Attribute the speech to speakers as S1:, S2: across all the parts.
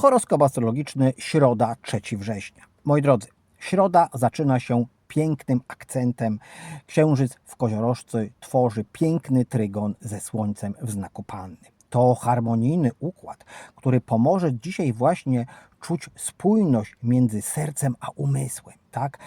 S1: Horoskop astrologiczny środa 3 września. Moi drodzy, środa zaczyna się pięknym akcentem. Księżyc w koziorożcy tworzy piękny trygon ze słońcem w znaku panny. To harmonijny układ, który pomoże dzisiaj właśnie czuć spójność między sercem a umysłem, tak?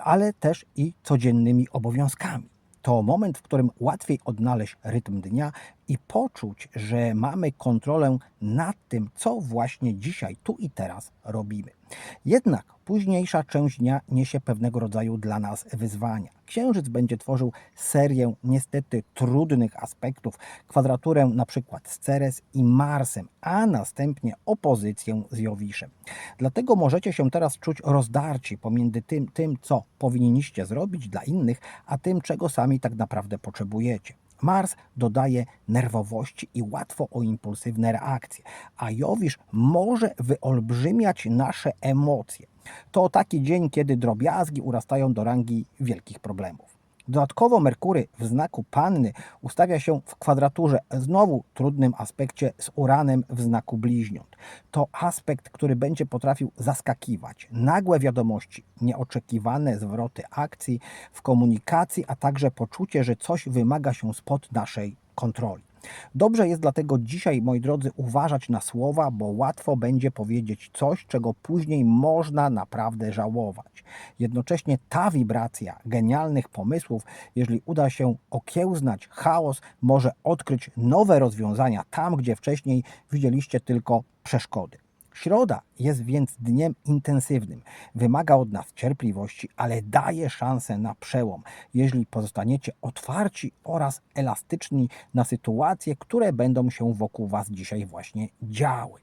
S1: ale też i codziennymi obowiązkami. To moment, w którym łatwiej odnaleźć rytm dnia i poczuć, że mamy kontrolę nad tym, co właśnie dzisiaj, tu i teraz robimy. Jednak późniejsza część dnia niesie pewnego rodzaju dla nas wyzwania. Księżyc będzie tworzył serię niestety trudnych aspektów, kwadraturę na przykład z Ceres i Marsem, a następnie opozycję z Jowiszem. Dlatego możecie się teraz czuć rozdarci pomiędzy tym, tym, co powinniście zrobić dla innych, a tym, czego sami tak naprawdę potrzebujecie. Mars dodaje nerwowości i łatwo o impulsywne reakcje, a Jowisz może wyolbrzymiać nasze emocje. To taki dzień, kiedy drobiazgi urastają do rangi wielkich problemów. Dodatkowo Merkury w znaku Panny ustawia się w kwadraturze, znowu trudnym aspekcie z Uranem w znaku Bliźniąt. To aspekt, który będzie potrafił zaskakiwać. Nagłe wiadomości, nieoczekiwane zwroty akcji w komunikacji, a także poczucie, że coś wymaga się spod naszej kontroli. Dobrze jest dlatego dzisiaj, moi drodzy, uważać na słowa, bo łatwo będzie powiedzieć coś, czego później można naprawdę żałować. Jednocześnie ta wibracja genialnych pomysłów, jeżeli uda się okiełznać chaos, może odkryć nowe rozwiązania tam, gdzie wcześniej widzieliście tylko przeszkody. Środa jest więc dniem intensywnym. Wymaga od nas cierpliwości, ale daje szansę na przełom, jeżeli pozostaniecie otwarci oraz elastyczni na sytuacje, które będą się wokół Was dzisiaj właśnie działy.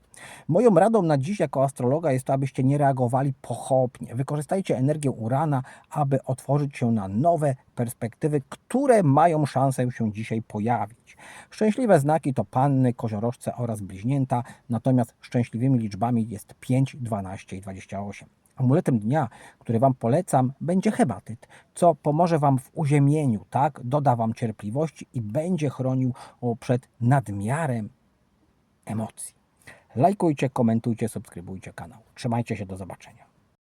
S1: Moją radą na dziś jako astrologa jest to, abyście nie reagowali pochopnie. Wykorzystajcie energię Urana, aby otworzyć się na nowe perspektywy, które mają szansę się dzisiaj pojawić. Szczęśliwe znaki to panny, koziorożce oraz bliźnięta, natomiast szczęśliwymi liczbami jest 5, 12 i 28. Amuletem dnia, który Wam polecam, będzie hematyt, co pomoże Wam w uziemieniu, tak? Doda Wam cierpliwości i będzie chronił przed nadmiarem emocji. Lajkujcie, komentujcie, subskrybujcie kanał. Trzymajcie się, do zobaczenia.